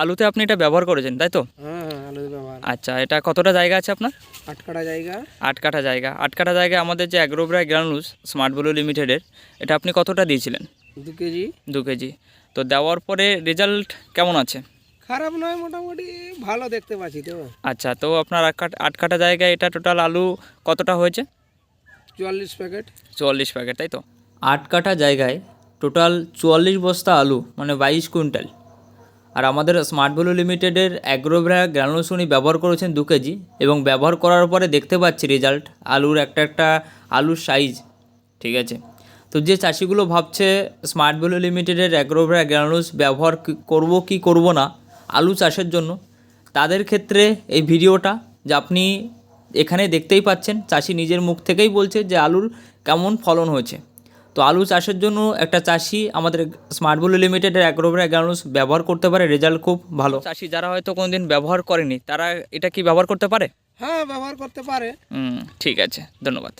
আলুতে আপনি এটা ব্যবহার করেছেন তাই তো? হ্যাঁ হ্যাঁ আচ্ছা এটা কতটা জায়গা আছে আপনার? আট কাটা জায়গা। আট কাঠা জায়গা। আট কাঠা জায়গায় আমাদের যে অ্যাগ্রোব্রা গ্রানুলস স্মার্ট ব্লু লিমিটেডের এটা আপনি কতটা দিয়েছিলেন? দু কেজি। দু কেজি। তো দেওয়ার পরে রেজাল্ট কেমন আছে? খারাপ নয় মোটামুটি ভালো দেখতে পাচ্ছি তো। আচ্ছা তো আপনার আট কাঠা জায়গায় এটা টোটাল আলু কতটা হয়েছে? চুয়াল্লিশ প্যাকেট। চুয়াল্লিশ প্যাকেট তাই তো? আট কাঠা জায়গায় টোটাল চুয়াল্লিশ বস্তা আলু মানে বাইশ কুইন্টাল। আর আমাদের স্মার্ট ভ্যালু লিমিটেডের অ্যাগ্রোভ্রা গ্রানুলস উনি ব্যবহার করেছেন দু কেজি এবং ব্যবহার করার পরে দেখতে পাচ্ছি রেজাল্ট আলুর একটা একটা আলুর সাইজ ঠিক আছে? তো যে চাষিগুলো ভাবছে স্মার্ট ভ্যালু লিমিটেডের অ্যাগ্রোভ্রা গ্রানুলস ব্যবহার করব কি করব না আলু চাষের জন্য, তাদের ক্ষেত্রে এই ভিডিওটা যে আপনি এখানে দেখতেই পাচ্ছেন, চাষি নিজের মুখ থেকেই বলছে যে আলুর কেমন ফলন হয়েছে। তো আলু চাষের জন্য একটা চাষি আমাদের স্মার্ট ভ্যালু লিমিটেডের অ্যাগ্রোভ্রা গ্রানুলস ব্যবহার করতে পারে রেজাল্ট খুব ভালো। চাষি যারা হয়তো কোনোদিন ব্যবহার করেনি তারা এটা কি ব্যবহার করতে পারে? হ্যাঁ ব্যবহার করতে পারে। হুম ঠিক আছে ধন্যবাদ।